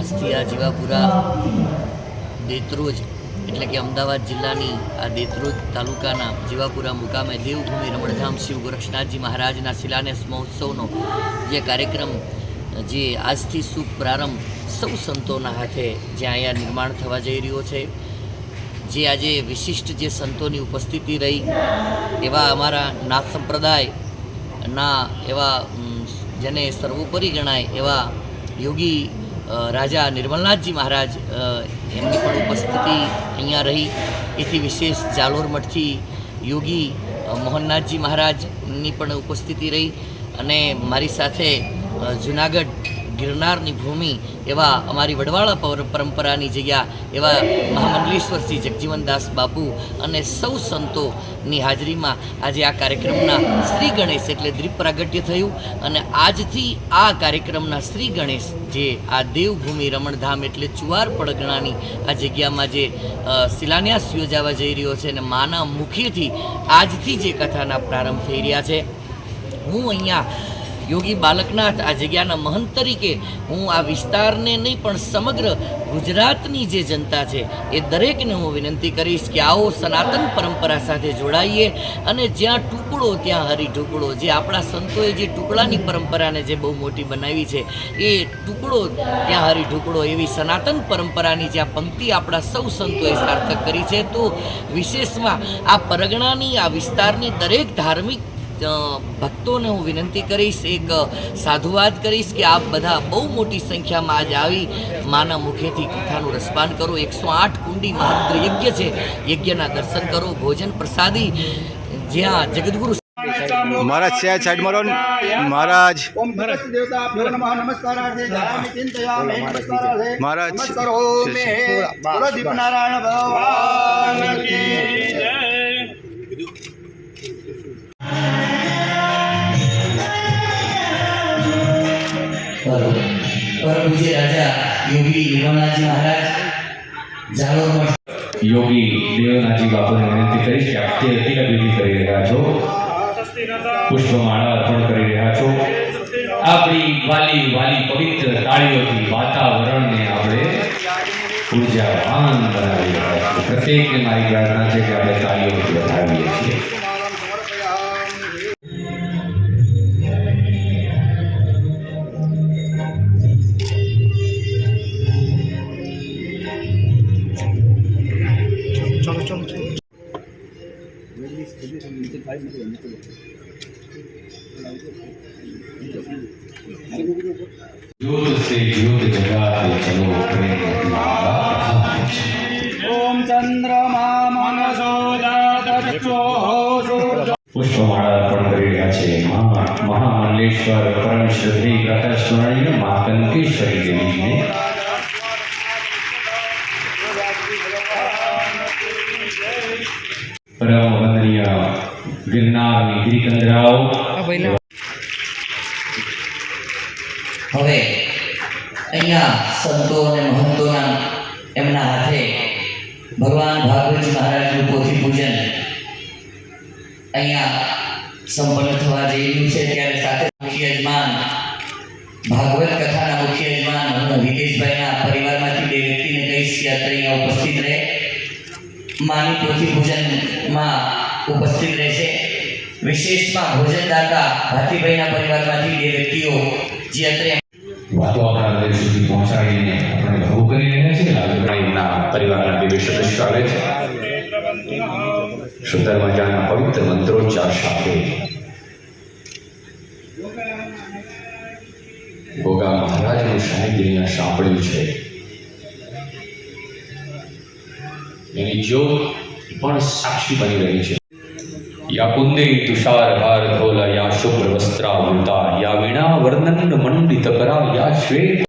આજથી આ જીવાપુરા દેત્રોજ, એટલે કે અમદાવાદ જિલ્લાની આ દેત્રોજ તાલુકાના જીવાપુરા મુકામે દેવભૂમિ રમણધામ શિવ ગોરક્ષનાથજી મહારાજના શિલાન્યાસ મહોત્સવનો જે કાર્યક્રમ, જે આજથી શુભ પ્રારંભ સૌ સંતોના હાથે જ્યાં અહીંયા નિર્માણ થવા જઈ રહ્યો છે. જે આજે વિશિષ્ટ જે સંતોની ઉપસ્થિતિ રહી, એવા અમારા નાથ સંપ્રદાયના એવા જેને સર્વોપરી ગણાય એવા યોગી રાજા નિર્મલનાથજી મહારાજ એમની પણ ઉપસ્થિતિ અહીંયા રહી. એથી વિશેષ જાલોર મઠથી યોગી મોહનનાથજી મહારાજની પણ ઉપસ્થિતિ રહી. અને મારી સાથે જુનાગઢ ગિરનારની ભૂમિ એવા અમારી વડવાળા પર- પરંપરાની જગ્યા એવા મહામંડલેશ્વર શ્રી જગજીવનદાસ બાપુ અને સૌ સંતોની હાજરીમાં આજે આ કાર્યક્રમના શ્રી ગણેશ એટલે દ્વીપ પ્રાગટ્ય થયું અને આજથી આ કાર્યક્રમના શ્રી ગણેશ જે આ દેવભૂમિ રમણધામ એટલે ચુવાર પડગણાની આ જગ્યામાં જે શિલાન્યાસ યોજાવા જઈ રહ્યો છે અને માના મુખેથી આજથી જે કથાના પ્રારંભ થઈ રહ્યા છે, હું અહીંયા યોગી બાલકનાથ આ જગ્યાના મહંત તરીકે હું આ વિસ્તારને નહીં, પણ સમગ્ર ગુજરાતની જે જનતા છે, એ દરેકને હું વિનંતી કરીશ કે આવો સનાતન પરંપરા સાથે જોડાઈએ અને જ્યાં ટુકડો, ત્યાં હરી ટુકડો. જે આપણા સંતોએ જે ટુકડાની પરંપરાને જે બહુ મોટી બનાવી છે, એ ટુકડો, ત્યાં હરી ટુકડો એવી સનાતન પરંપરાની જે આ પંક્તિ આપણા સૌ સંતોએ સાર્થક કરી છે. તો વિશેષમાં આ પરગણાની, આ વિસ્તારની દરેક ધાર્મિક ભક્તોને હું વિનંતી કરીશ એક સાધુવાદ કરીશ કે આપ બધા બહુ મોટી સંખ્યામાં આજે આવી માના મુખેથી કથાનું રસપાન કરો. એકસો આઠ કુંડી મહારુદ્ર યજ્ઞ છે. યજ્ઞના દર્શન કરો ભોજન પ્રસાદી જ્યાં જગદગુરુ મહારાજ સાહેબ સાઈડ રહો મહારાજ. મહારાજ. પૂજ્ય રાજા, યોગી યુવાનાજી મહારાજ જાલોર યોગી દેવનાજી બાપુને વિનંતી કરીશ કે આપ તિલક વિધિ કરી રહ્યા છો, પુષ્પમાળા અર્પણ કરી રહ્યા છો, આપણી વાલી વાલી પવિત્ર તાળીઓથી વાતાવરણને આપણે ઉર્જાવાન બનાવી રહ્યા છીએ. પ્રત્યેકને મારી પ્રાર્થના છે કે આપણે તાળીઓથી વધાવીએ છીએ. જગાતે ચલો ઓમ ચંદ્રમા મનસો પુષ્પમાળા અર્પણ કરી રહ્યા છે મહા મહામંડલેશ્વર પરમ શ્રદ્ધેય કથા સ્મરણીય મા કંકેશ્વરી દેવીને ગિરનારની ગિરિકંદરાઓ હવે અહીંયા સંતો અને મહંતોના એમના હાથે ભગવાન ભાગવતજી મહારાજનું પોથી પૂજન અહીંયા સંપન્ન થવા જઈ રહ્યું છે. ત્યારે સાથે મુખ્ય યજમાન ભાગવત કથાના મુખ્ય યજમાન હું હિતેશભાઈના પરિવારમાંથી બે વ્યક્તિને કહીશ કે અત્યારે અહીંયા ઉપસ્થિત રહે. માની પોથી પૂજનમાં ઉપસ્થિત રહેશે. વિશેષમાં ભોજનદાતા ભાતીભાઈના પરિવારમાંથી બે વ્યક્તિઓ જે અત્રે વાતો આપણા હૃદય સુધી પહોંચાડીને આપણે ગૌરવ કરી રહ્યા છીએ. લાલભાઈના પરિવારના બે સદસ્યો આવે છે. સુંદર મજાના પવિત્ર મંત્રોચ્ચાર સાથે ગોગા મહારાજનું અહીંયા સાંભળ્યું છે. એની જ્યોત પણ સાક્ષી બની રહી છે. या कुंदे तुषार तुषारहार धोल या शुभ्र वस्त्रावृता या वीणा वर्णन मंडित करा या श्वेत